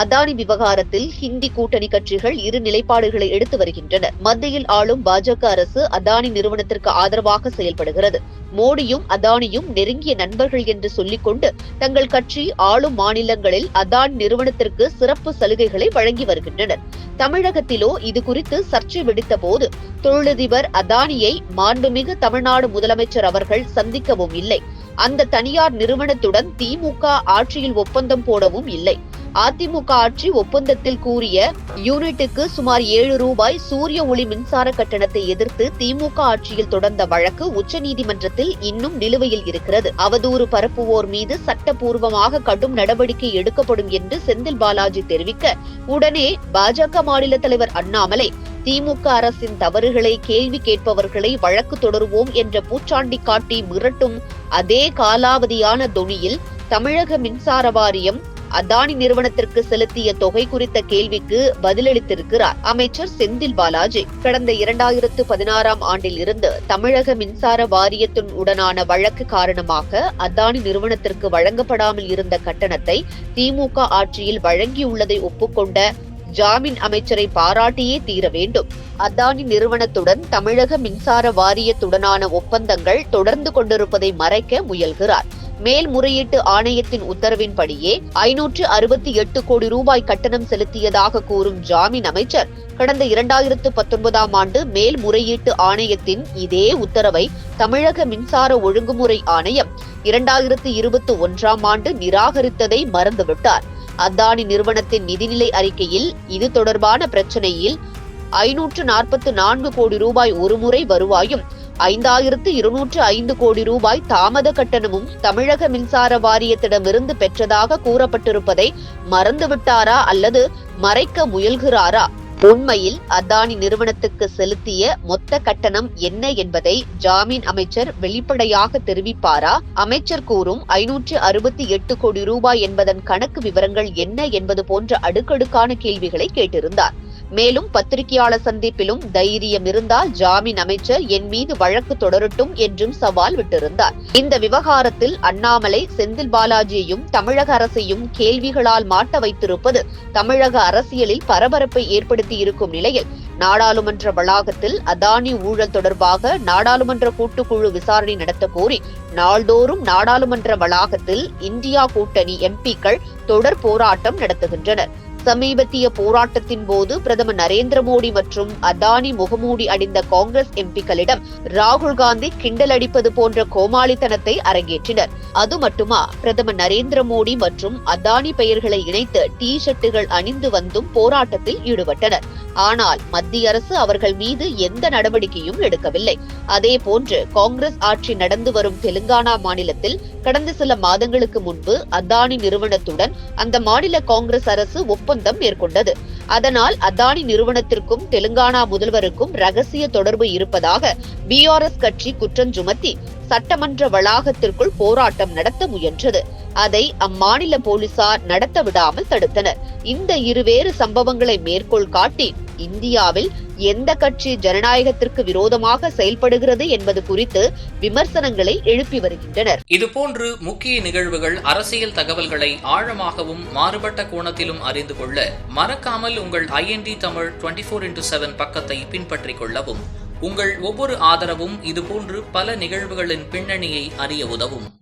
அதானி விவகாரத்தில் ஹிந்தி கூட்டணி கட்சிகள் இரு நிலைப்பாடுகளை எடுத்து வருகின்றன. மத்தியில் ஆளும் பாஜக அரசு அதானி நிறுவனத்திற்கு ஆதரவாக செயல்படுகிறது. மோடியும் அதானியும் நெருங்கிய நண்பர்கள் என்று சொல்லிக்கொண்டு தங்கள் கட்சி ஆளும் மாநிலங்களில் அதானி நிறுவனத்திற்கு சிறப்பு சலுகைகளை வழங்கி வருகின்றனர். தமிழகத்திலோ இது குறித்து சர்ச்சை வெடித்த போது தொழிலதிபர் அதானியை மாண்புமிகு தமிழ்நாடு முதலமைச்சர் அவர்கள் சந்திக்கவும் இல்லை. அந்த தனியார் நிறுவனத்துடன் திமுக ஆட்சியில் ஒப்பந்தம் போடவும் இல்லை. அதிமுக ஆட்சி ஒப்பந்தத்தில் கூறிய யூனிட்டுக்கு சுமார் ஏழு ரூபாய் சூரிய ஒளி மின்சார கட்டணத்தை எதிர்த்து திமுக ஆட்சியில் தொடர்ந்த வழக்கு உச்சநீதிமன்றத்தில் இன்னும் நிலுவையில் இருக்கிறது. அவதூறு பரப்புவோர் மீது சட்டப்பூர்வமாக கடும் நடவடிக்கை எடுக்கப்படும் என்று செந்தில் பாலாஜி தெரிவிக்க உடனே பாஜக மாநில தலைவர் அண்ணாமலை திமுக அரசின் தவறுகளை கேள்வி கேட்பவர்களை வழக்கு தொடருவோம் என்ற பூச்சாண்டி காட்டி மிரட்டும் அதே காலாவதியான தொனியில் தமிழக மின்சார வாரியம் அதானி நிறுவனத்திற்கு செலுத்திய தொகை குறித்த கேள்விக்கு பதிலளித்திருக்கிறார். அமைச்சர் செந்தில் பாலாஜி கடந்த இரண்டாயிரத்து பதினாறாம் ஆண்டில் இருந்து தமிழக மின்சார வாரியத்தின் உடனான வழக்கு காரணமாக அதானி நிறுவனத்திற்கு வழங்கப்படாமல் இருந்த கட்டணத்தை திமுக ஆட்சியில் வழங்கியுள்ளதை ஒப்புக்கொண்ட ஜாமீன் அமைச்சரை பாராட்டியே தீர வேண்டும். அதானி நிறுவனத்துடன் தமிழக மின்சார வாரியத்துடனான ஒப்பந்தங்கள் தொடர்ந்து கொண்டிருப்பதை மறைக்க முயல்கிறார். மேல்முறையீட்டு ஆணையத்தின் உத்தரவின்படியே ஐநூற்று அறுபத்தி எட்டு கோடி ரூபாய் கட்டணம் செலுத்தியதாக கூறும் ஜாமீன் அமைச்சர் கடந்த இரண்டாயிரத்து பத்தொன்பதாம் ஆண்டு மேல்முறையீட்டு ஆணையத்தின் இதே உத்தரவை தமிழக மின்சார ஒழுங்குமுறை ஆணையம் இரண்டாயிரத்து இருபத்தி ஒன்றாம் ஆண்டு நிராகரித்ததை மறந்துவிட்டார். அதானி நிறுவனத்தின் நிதிநிலை அறிக்கையில் இது தொடர்பான பிரச்சனையில் ஐநூற்று நாற்பத்து நான்கு கோடி ரூபாய் ஒருமுறை வருவாயும் ஐந்தாயிரத்து இருநூற்று ஐந்து கோடி ரூபாய் தாமத கட்டணமும் தமிழக மின்சார வாரியத்திடமிருந்து பெற்றதாக கூறப்பட்டிருப்பதை மறந்துவிட்டாரா அல்லது மறைக்க முயல்கிறாரா? உண்மையில் அதானி நிறுவனத்துக்கு செலுத்திய மொத்த கட்டணம் என்ன என்பதை ஜாமீன் அமைச்சர் வெளிப்படையாக தெரிவிப்பாரா? அமைச்சர் கூறும் ஐநூற்று அறுபத்தி எட்டு கோடி ரூபாய் என்பதன் கணக்கு விவரங்கள் என்ன என்பது போன்ற அடுக்கடுக்கான கேள்விகளை கேட்டிருந்தார். மேலும் பத்திரிகையாளர் சந்திப்பிலும் தைரியம் இருந்தால் ஜாமீன் அமைச்சர் என் மீது வழக்கு தொடரட்டும் என்றும் சவால் விட்டிருந்தார். இந்த விவகாரத்தில் அண்ணாமலை செந்தில் பாலாஜியையும் தமிழக அரசையும் கேள்விகளால் மாட்ட வைத்திருப்பது தமிழக அரசியலில் பரபரப்பை ஏற்படுத்தி இருக்கும் நிலையில் நாடாளுமன்ற வளாகத்தில் அதானி ஊழல் தொடர்பாக நாடாளுமன்ற கூட்டுக்குழு விசாரணை நடத்த கோரி நாள்தோறும் நாடாளுமன்ற வளாகத்தில் இந்தியா கூட்டணி எம்பிக்கள் தொடர் போராட்டம் நடத்துகின்றனர். சமீபத்திய போராட்டத்தின் போது பிரதமர் நரேந்திர மோடி மற்றும் அதானி முகமூடி அடிந்த காங்கிரஸ் எம்பிக்களிடம் ராகுல் காந்தி கிண்டல் அடிப்பது போன்ற கோமாளித்தனத்தை அரங்கேற்றினர். அது மட்டுமா பிரதமர் நரேந்திர மோடி மற்றும் அதானி பெயர்களை இணைத்து டி ஷர்ட்டுகள் அணிந்து வந்தும் போராட்டத்தில் ஈடுபட்டனர். ஆனால் மத்திய அரசு அவர்கள் மீது எந்த நடவடிக்கையும் எடுக்கவில்லை. அதே போன்று காங்கிரஸ் ஆட்சி நடந்து வரும் தெலுங்கானா மாநிலத்தில் கடந்த சில மாதங்களுக்கு முன்பு அதானி நிறுவனத்துடன் அந்த மாநில காங்கிரஸ் அரசு ஒப்பந்தம் மேற்கொண்டது. அதனால் அதானி நிறுவனத்திற்கும் தெலுங்கானா முதல்வருக்கும் ரகசிய தொடர்பு இருப்பதாக பிஆர்எஸ் கட்சி குற்றஞ்சுமத்தி சட்டமன்ற வளாகத்திற்குள் போராட்டம் நடத்த முயன்றது. அதை அம்மாநில போலீசார் நடத்த விடாமல் தடுத்தனர். இந்த இருவேறு சம்பவங்களை மேற்கோள் காட்டி இந்தியாவில் எந்த கட்சி ஜனநாயகத்திற்கு விரோதமாக செயல்படுகிறது என்பது குறித்து விமர்சனங்களை எழுப்பி வருகின்றனர். இதுபோன்று முக்கிய நிகழ்வுகள் அரசியல் தகவல்களை ஆழமாகவும் மாறுபட்ட கோணத்திலும் அறிந்து கொள்ள மறக்காமல் உங்கள் IND Tamil twenty four into seven பக்கத்தை பின்பற்றிக் கொள்ளவும். உங்கள் ஒவ்வொரு ஆதரவும் இதுபோன்று பல நிகழ்வுகளின் பின்னணியை அறிய உதவும்.